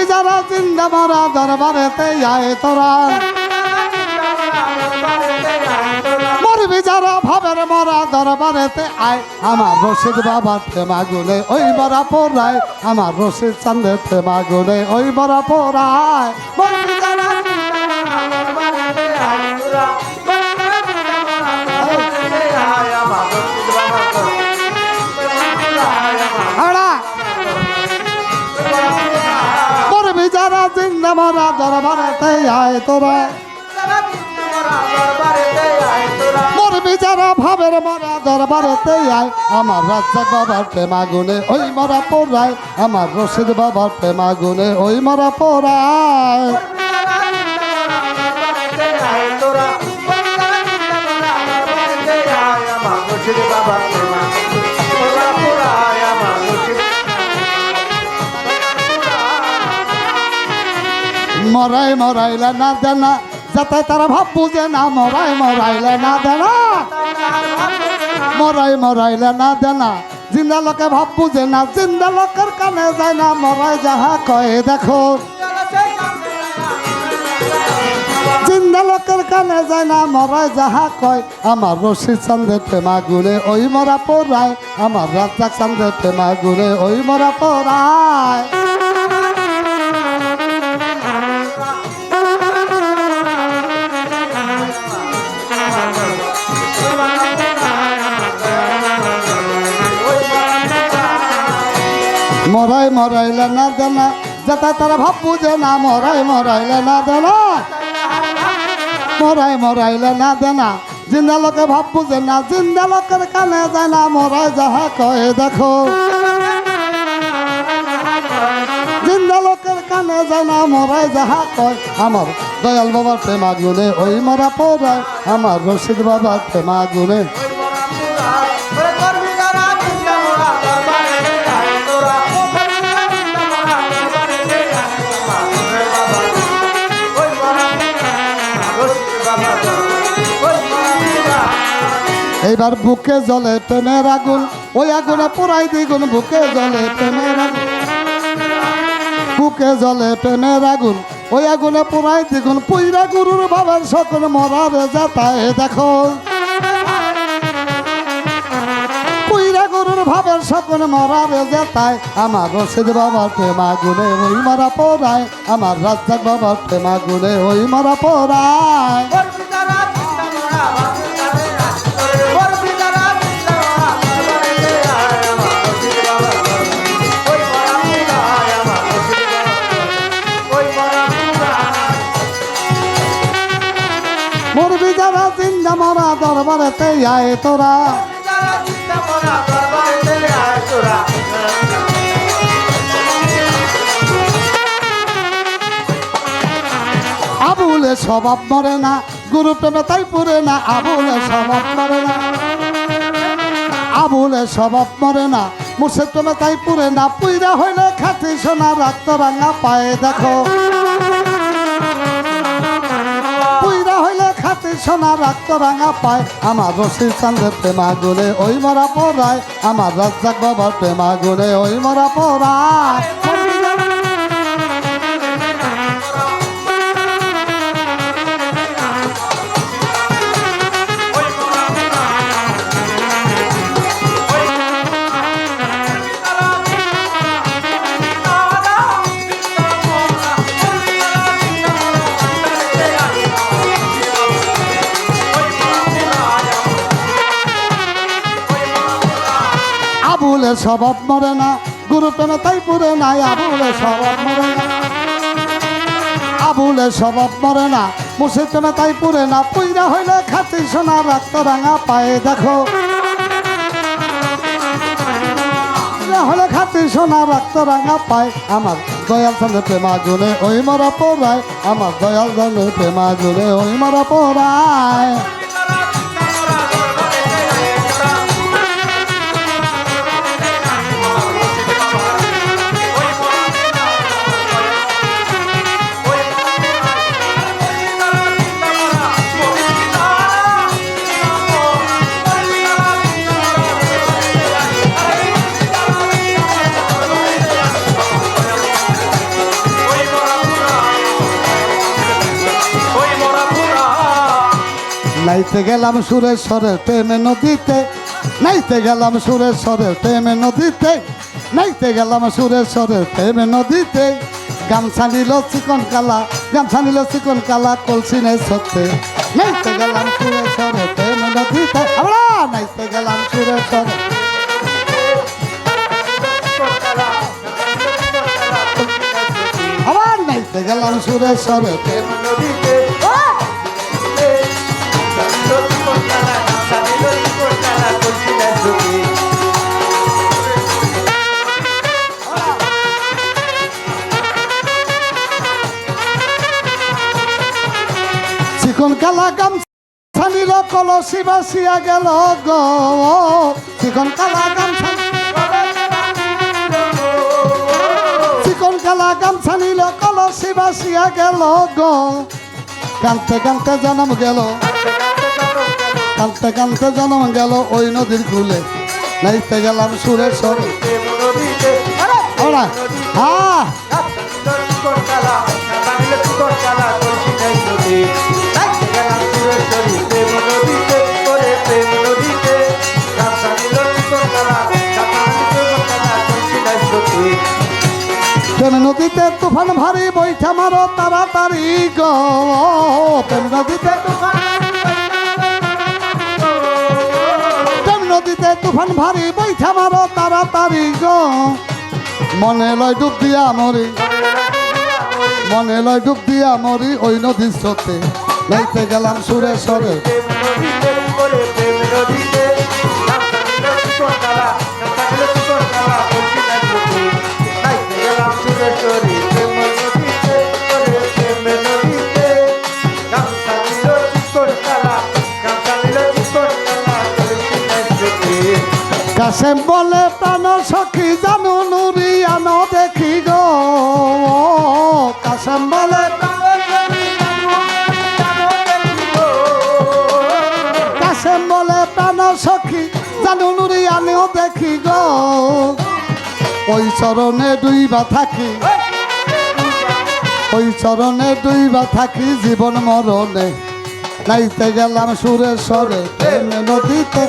মরবি যারা জিন্দা মারা দরবারেতে যায় তোরা। মরবি যারা ভাবের মরা দরবারেতে আয়। আমার রশিদ থেমা গুলে ওই মরা পোড়ায় আমার রশিদ চান্দের থেমা গুলে ওই মরা পোড়ায় মারা দরবারেতে আয় তোরা। মরবি যারা ভাবের মরা দরবারেতে আয়। আমার রাজ্জাক বাবার প্রেমা গুনে ওই মরা পোড়ায়। আমার রশিদ বাবার প্রেমা গুনে ওই মরা পোড়ায়। মরাই মরাইলে না দেনা। যাতে তারা ভাব বুঝে না মরাই মরাইলে না দেনা। মরাই মরাইলে না দেনা। জিন্দা লোকে ভাব বুঝে না, জিন্দা লোকের কানে যায় না মরাই যাহা কয়ে দেখো। জিন্দা লোকের কানে যায় না মরাই যাহা কয়। আমার রশি চান্দে প্রেমা গুনে ওই মরা পোড়ায়। আমার রাজ্জাক চান্দে প্রেমা গুনে ওই মরা পোড়ায়। মরাই মরাইলে না দেনা যাতে তারা ভাব বুঝে না, মরাই মরাইলে না দেনা মরাই মরাইলে না দেনা জিন্দা লোকে ভাব বুঝে না, জিন্দা লোকের কানে যায় না, মরাই যাহা কয়ে দেখো। জিন্দা লোকের কানে যায় না, মরাই যাহা কয়। আমার দয়াল বাবার প্রেমা গুনে ওই মরা পড়ায় আমার রশিদ বাবার প্রেমা গুনে এইবার বুকে জলে প্রেমের আগুন, ওই আগুনে পোড়াই দ্বিগুণ বুকে জলে প্রেমের আগুন। বুকে জলে প্রেমের আগুন, ওই আগুনে পোড়াই দ্বিগুণ। পুইরা গুরুর বাবার সকল মরারে যাতায় দেখো। পুইরা গরুর ভাবের সকল মরারে যেতায় আমার রশিদ বাবার প্রেমা গুনে ওই মারা পোড়ায়, আমার রাজ্জাক বাবার প্রেমা গুনে ওই মারা পোড়ায়। দরবারেতে আয় তোরা। আবুলে স্বভাব মরে না, গুরু প্রেমে তাই পুরে না, আবুলে স্বভাব মরে না। আবুলে স্বভাব মরে না, মুর্শিদ প্রেমে তাই পুরে না, পুইরা হইলে খাতি সোনা, রাক্ত রাঙা পায়ে দেখো। খাতি সোনা রাক্ত রাঙা পায়। আমার রশির চান্দের প্রেমা গুলে ওই মরা পড়ায়। আমার রাজ্জাক বাবার প্রেমা গুলে ওই মরা পড়ায়। স্বভাব মরে না, গুরু প্রেমে তাই পুরে নাই আবুলে স্বভাব মরে না। আবুলে স্বভাব মরে না, মুর্শিদ প্রেমে তাই পুরে না, পুইরা হইলে খাতি সোনা, রাক্ত রাঙা পায়ে দেখো। হলে খাতি সোনা, রাক্ত রাঙা পায়, আমার দয়াল চন্দ্র প্রেমা গুনে ওই মরা পড়ায়, আমার দয়াল চন্দ্র প্রেমা গুনে ওই মরা পড়ায়। নাইতে গেলাম সুরেশ্বরের প্রেমে নদীতে, নাইতে গেলাম সুরেশ্বরের প্রেমে নদীতে, নাইতে গেলাম সুরেশ্বরের প্রেমে নদীতে। গামছা নিল চিকন কালা, গামছা নিল চিকন কালা কলসি নেই সত্যি নাইতে গেলাম সুরেশ্বরের প্রেমে নদীতে আমরা নাইতে গেলাম সুরেশ্বরের আবার নাইতে গেলাম সুরেশ্বরের প্রেমে নদীতে। চিকন কালা গামছা, নিল কলসি বাসিয়া গেল গো। চিকন কালা গামছা, চিকন কালা গামছা, নিল কলসি বাসিয়া গেল গো। কানতে জন্ম গেল। কানতে কানতে জন্ম গেল ওই নদীর কুলে। নাইতে গেলাম সুরের হ্যাঁ নদীতে তুফান ভারী বৈঠা মারো তাড়াতাড়ি গো। নদীতে তুফান নদীতে তুফান ভারী, বৈঠা মারো তাড়াতাড়ি গো। মনে লয় ডুব দিয়া মরি, মনে লয় ডুব দিয়া মরি ওই নদীর স্রোতে। নাইতে গেলাম সুরে সরে Thank সুরেশ্বরে কাশেম বলে, প্রাণ সখী, জানু নুরি আনো দেখি গো। কাশেম বলে কাশেম বলে, প্রাণ সখী, জানু নুরি আনেও দেখি গো। ওই চরণে দুইবা থাকি, ওই চরণে দুইবা থাকি জীবন মরণে। নাইতে গেলাম সুরেশ্বরে প্রেমে নদীতে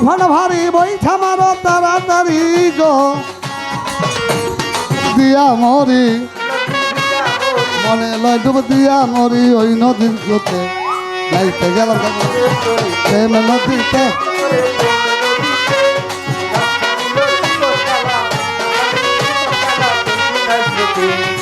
তুফান ভারী বৈঠা মারো তাড়াতাড়ি গো। দিয়া মরি। মনে লয় দিয়া মরি ওই নদীর জোতে। যাইতে গেলাম প্রেমে নদীতে। ওই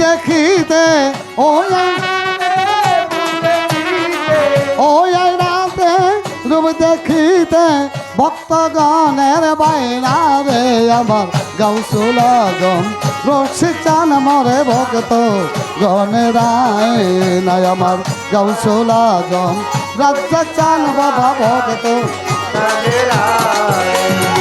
দেখিতে আয়- ওই আয়নাতে রূপ দেখিতে, ভক্তগণের বাইনা রে আমার গাউসুল গম রসি চান মরে ভক্ত গণের নাই আমার গাউসুল গম রাজ্য চান বাবা ভক্ত চলিতে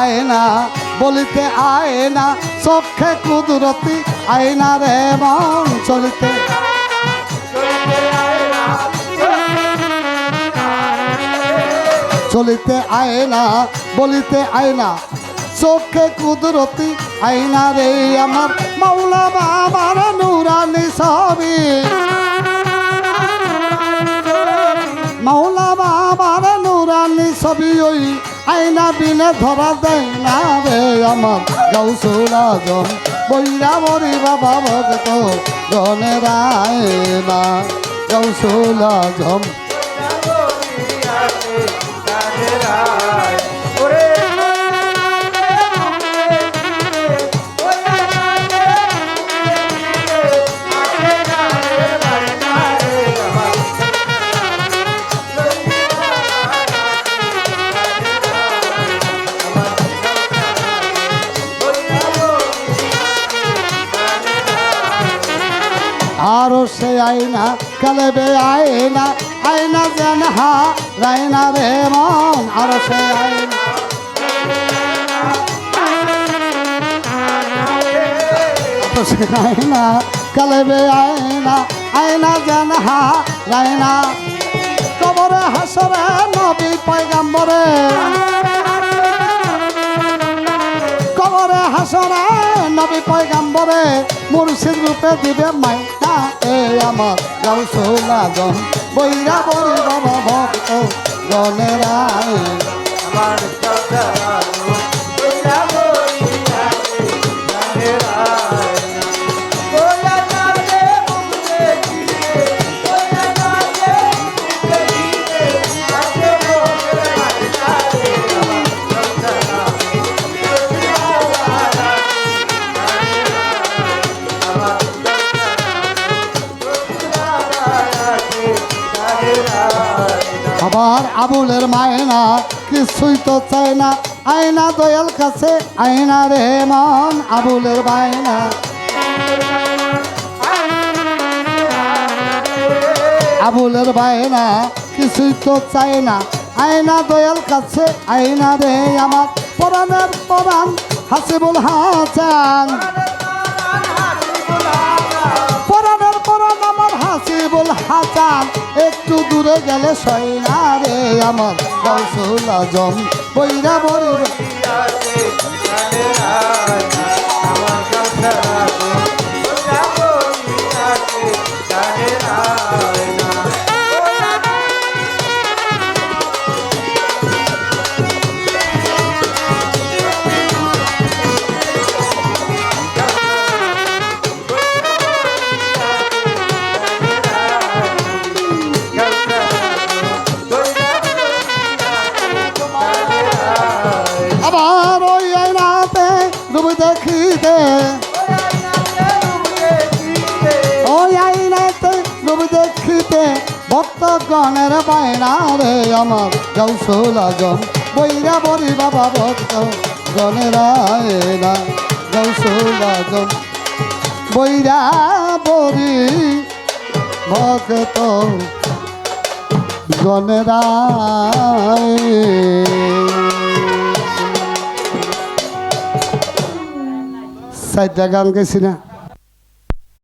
আয়না, বলিতে আয়না চক্ষে কুদরতি আয়না রে মন চলিতে। চলিতে আয়না, বলিতে আয়না, চোখে কুদরতি আয়না রে আমার মাওলা বাবার নুরানি সবি মাওলা বাবার নুরানি সবি ওই আইনা বিনে ধরা দেয় না রে আমার আজম বইরা বরি বাবা ভক্ত গনের আয়না গৌসুল আজম সে আয়না কালেবে আয়না আয়না যেন হা রায়না রে মন আরও সে আরও সে আয়না কালেবে আয়না আয়না যেন হা রায়না কবরে হাসরে নবী পয়গাম্বরে কবরে হাসরে নবী পয়গাম্বরে মুর্শিদ রূপে দিবে মাইনা এ আমার গাউসুল আজম বৈরা বল ভক্ত গণের আমার আবার আবুলের মায়না কিছুই তো চায় না। আয়না দয়াল কাছে, আয়না রে মন আবুলের মায়না আবুলের বায়না কিছুই তো চায় না। আয়না দয়াল কাছে, আয়না রে আমার। পরাণের পরাণ হাসিবুল হাসান। একটু গেলে সৈনা রে আমার গৌসুল আজম। বৈরা বৈর রে আমার গৌসল আজম বৈরা বরি বাবা ভক্ত গণের আয়না গৌসল আজম বৈরা বরি ভক্ত সাইডটা গান গেছি না।